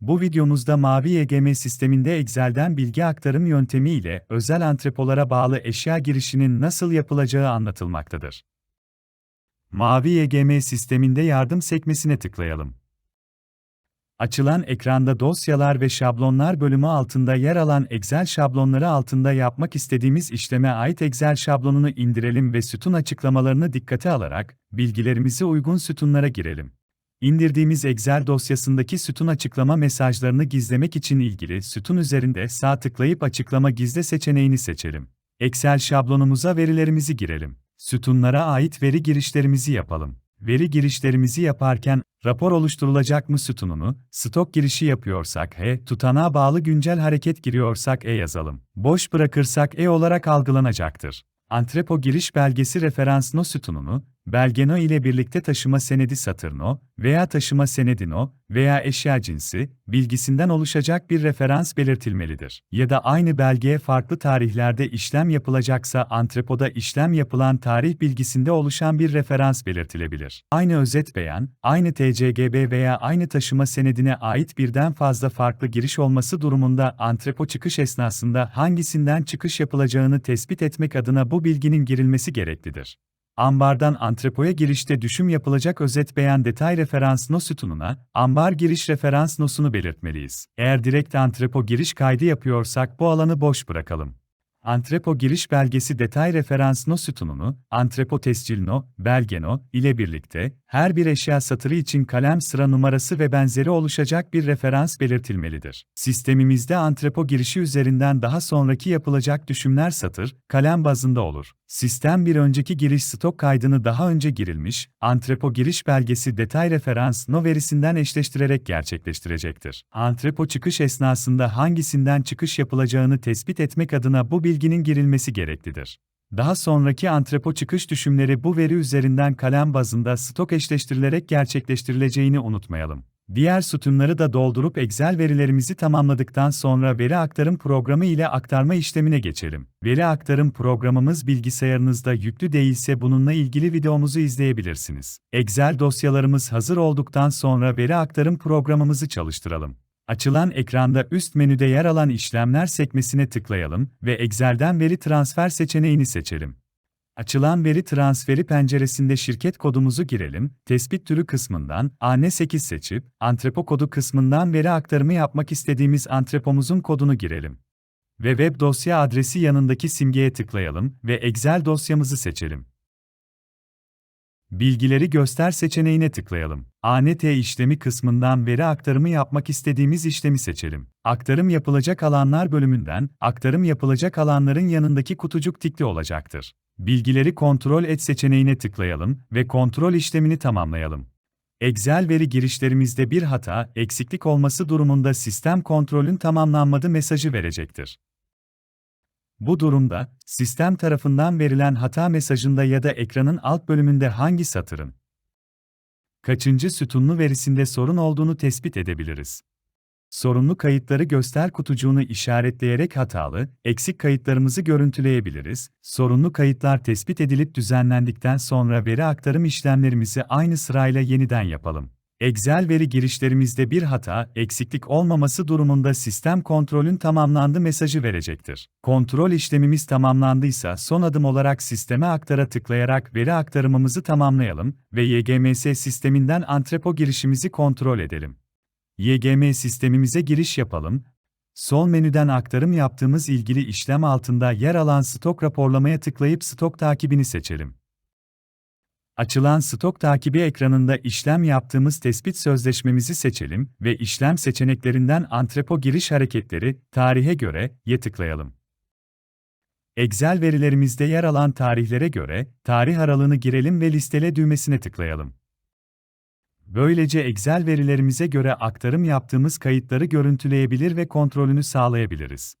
Bu videomuzda Mavi YGM sisteminde Excel'den bilgi aktarım yöntemi ile özel antrepolara bağlı eşya girişinin nasıl yapılacağı anlatılmaktadır. Mavi YGM sisteminde yardım sekmesine tıklayalım. Açılan ekranda dosyalar ve şablonlar bölümü altında yer alan Excel şablonları altında yapmak istediğimiz işleme ait Excel şablonunu indirelim ve sütun açıklamalarını dikkate alarak bilgilerimizi uygun sütunlara girelim. İndirdiğimiz Excel dosyasındaki sütun açıklama mesajlarını gizlemek için ilgili sütun üzerinde sağ tıklayıp açıklama gizle seçeneğini seçelim. Excel şablonumuza verilerimizi girelim. Sütunlara ait veri girişlerimizi yapalım. Veri girişlerimizi yaparken, rapor oluşturulacak mı sütununu, stok girişi yapıyorsak H, tutanağa bağlı güncel hareket giriyorsak E yazalım. Boş bırakırsak E olarak algılanacaktır. Antrepo giriş belgesi referans no sütununu, belge no ile birlikte taşıma senedi satır no veya taşıma senedi no veya eşya cinsi, bilgisinden oluşacak bir referans belirtilmelidir. Ya da aynı belgeye farklı tarihlerde işlem yapılacaksa antrepoda işlem yapılan tarih bilgisinde oluşan bir referans belirtilebilir. Aynı özet beyan, aynı TCGB veya aynı taşıma senedine ait birden fazla farklı giriş olması durumunda antrepo çıkış esnasında hangisinden çıkış yapılacağını tespit etmek adına bu bilginin girilmesi gereklidir. Ambardan antrepoya girişte düşüm yapılacak özet beyan detay referans no sütununa, ambar giriş referans nosunu belirtmeliyiz. Eğer direkt antrepo giriş kaydı yapıyorsak bu alanı boş bırakalım. Antrepo giriş belgesi detay referans no sütununu, antrepo tescil no, belge no ile birlikte her bir eşya satırı için kalem sıra numarası ve benzeri oluşacak bir referans belirtilmelidir. Sistemimizde antrepo girişi üzerinden daha sonraki yapılacak düşümler satır, kalem bazında olur. Sistem bir önceki giriş stok kaydını daha önce girilmiş, antrepo giriş belgesi detay referans no verisinden eşleştirerek gerçekleştirecektir. Antrepo çıkış esnasında hangisinden çıkış yapılacağını tespit etmek adına bu bilginin girilmesi gereklidir. Daha sonraki antrepo çıkış düşümleri bu veri üzerinden kalem bazında stok eşleştirilerek gerçekleştirileceğini unutmayalım. Diğer sütunları da doldurup Excel verilerimizi tamamladıktan sonra veri aktarım programı ile aktarma işlemine geçelim. Veri aktarım programımız bilgisayarınızda yüklü değilse bununla ilgili videomuzu izleyebilirsiniz. Excel dosyalarımız hazır olduktan sonra veri aktarım programımızı çalıştıralım. Açılan ekranda üst menüde yer alan işlemler sekmesine tıklayalım ve Excel'den veri transfer seçeneğini seçelim. Açılan veri transferi penceresinde şirket kodumuzu girelim, tespit türü kısmından AN8 seçip, antrepo kodu kısmından veri aktarımı yapmak istediğimiz antrepomuzun kodunu girelim. Ve web dosya adresi yanındaki simgeye tıklayalım ve Excel dosyamızı seçelim. Bilgileri göster seçeneğine tıklayalım. ANT işlemi kısmından veri aktarımı yapmak istediğimiz işlemi seçelim. Aktarım yapılacak alanlar bölümünden, aktarım yapılacak alanların yanındaki kutucuk tikli olacaktır. Bilgileri kontrol et seçeneğine tıklayalım ve kontrol işlemini tamamlayalım. Excel veri girişlerimizde bir hata, eksiklik olması durumunda sistem kontrolün tamamlanmadı mesajı verecektir. Bu durumda, sistem tarafından verilen hata mesajında ya da ekranın alt bölümünde hangi satırın kaçıncı sütunlu verisinde sorun olduğunu tespit edebiliriz. Sorunlu kayıtları göster kutucuğunu işaretleyerek hatalı, eksik kayıtlarımızı görüntüleyebiliriz. Sorunlu kayıtlar tespit edilip düzenlendikten sonra veri aktarım işlemlerimizi aynı sırayla yeniden yapalım. Excel veri girişlerimizde bir hata, eksiklik olmaması durumunda sistem kontrolün tamamlandı mesajı verecektir. Kontrol işlemimiz tamamlandıysa son adım olarak sisteme aktara tıklayarak veri aktarımımızı tamamlayalım ve YGMS sisteminden antrepo girişimizi kontrol edelim. YGM sistemimize giriş yapalım. Sol menüden aktarım yaptığımız ilgili işlem altında yer alan stok raporlamaya tıklayıp stok takibini seçelim. Açılan stok takibi ekranında işlem yaptığımız tespit sözleşmemizi seçelim ve işlem seçeneklerinden antrepo giriş hareketleri, tarihe göre, ye tıklayalım. Excel verilerimizde yer alan tarihlere göre, tarih aralığını girelim ve listele düğmesine tıklayalım. Böylece Excel verilerimize göre aktarım yaptığımız kayıtları görüntüleyebilir ve kontrolünü sağlayabiliriz.